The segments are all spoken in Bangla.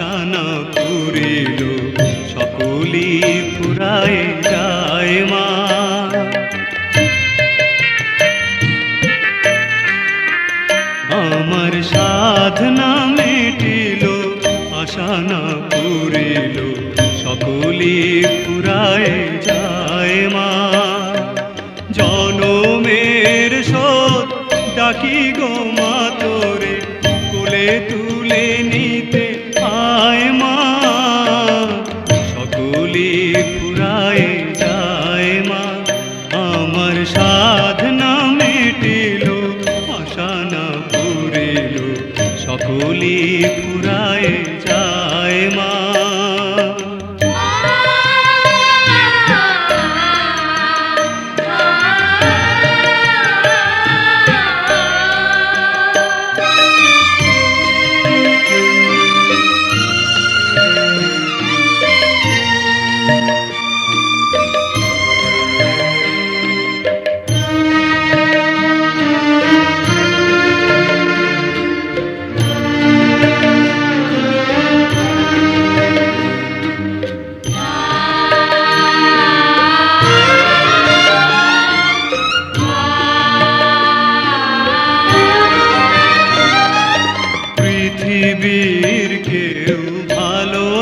আশা পুরিল সকলি ফুরায় যায় মা। আমার সাধনা মেটিল আশা না পুরিল সকলি ফুরায় যায় মা। জনমের শোধ ডাকি গো সকলি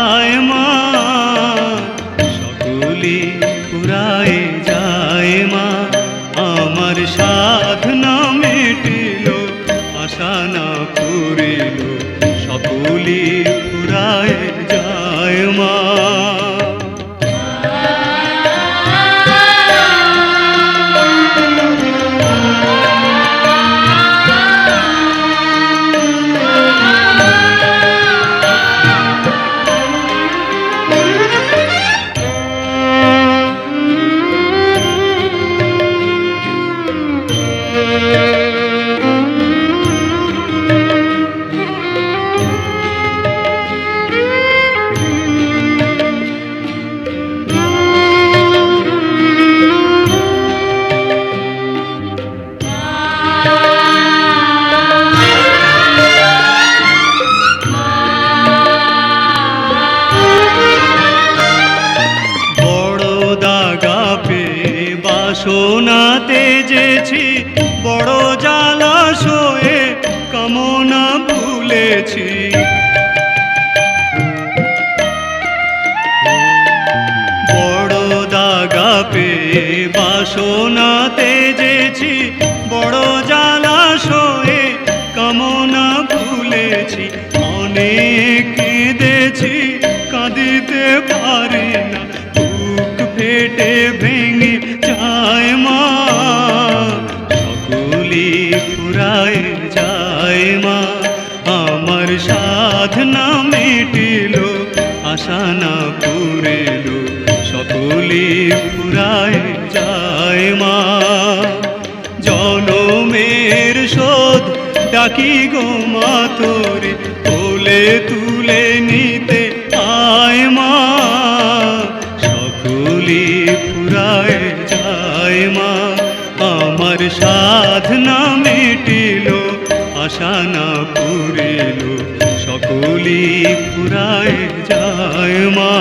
চায় মা যেছি বড় জালাশয়ে কামনা ভুলেছি বড় দাগা পে বাসনাতে তেজেছি বড় জালাশয়ে কামনা ভুলেছি অনেক কেঁদেছি কাঁদিতে পারি না ভেঙে যায় মা আশা না পুরেল সকলি ফুরায় যায় মা। জনমের শোধ ডাকি গো মা তোরে, কোলে তুলে নিতে আয় মা। সকলি ফুরায় যায় মা। আমার সাধনা মেটিল আশা না পুরিল সকলি ফুরায় যায় মা।